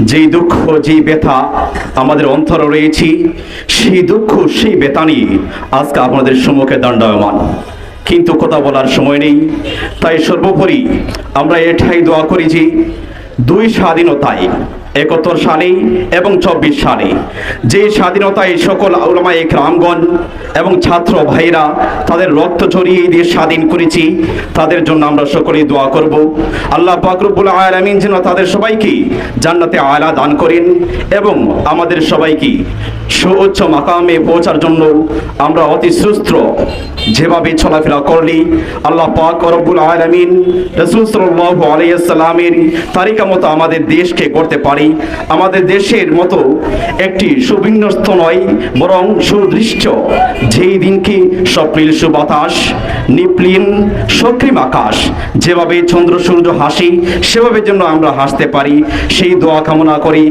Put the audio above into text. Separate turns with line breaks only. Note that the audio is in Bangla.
যেই দুঃখ, যেই ব্যথা আমাদের অন্তরে রয়েছি, সেই দুঃখ, সেই ব্যথা নিয়ে আজকে আপনাদের সম্মুখে দণ্ডায়মান। কিন্তু কথা বলার সময় নেই। তাই সর্বোপরি আমরা এটাই দোয়া করি যে দুই স্বাধীনতায় একাত্তর সালে এবং চব্বিশ সালে। যে স্বাধীনতায় সকল আউলামা রামগণ এবং ছাত্র ভাইরা তাদের রক্ত এই দেশ স্বাধীন করেছি, তাদের জন্য আমরা সকলেই দোয়া করব। আল্লাহ পাকরবুল আলমিন যেন তাদের সবাইকে জান্নাতে আয়লা দান করেন এবং আমাদের সবাইকে সুউচ্চ মাকামে পৌঁছার জন্য আমরা অতি সুস্থ যেভাবে চলাফেরা করলি আল্লাহ পাক রব্বুল আলামিন রাসূল সাল্লাল্লাহু আলাইহি সাল্লামের তারিকা মতো আমাদের দেশকে করতে পারি। আমাদের দেশের মতো একটি সুবিন্যস্ত নয়, বরং সুদৃশ্য যেই দিনকে সপ্রিল সুবাতাস, নিপ্লিন সক্রিম আকাশ, যেভাবে চন্দ্র সূর্য হাসি, সেভাবে জন্য আমরা হাসতে পারি, সেই দোয়া কামনা করি।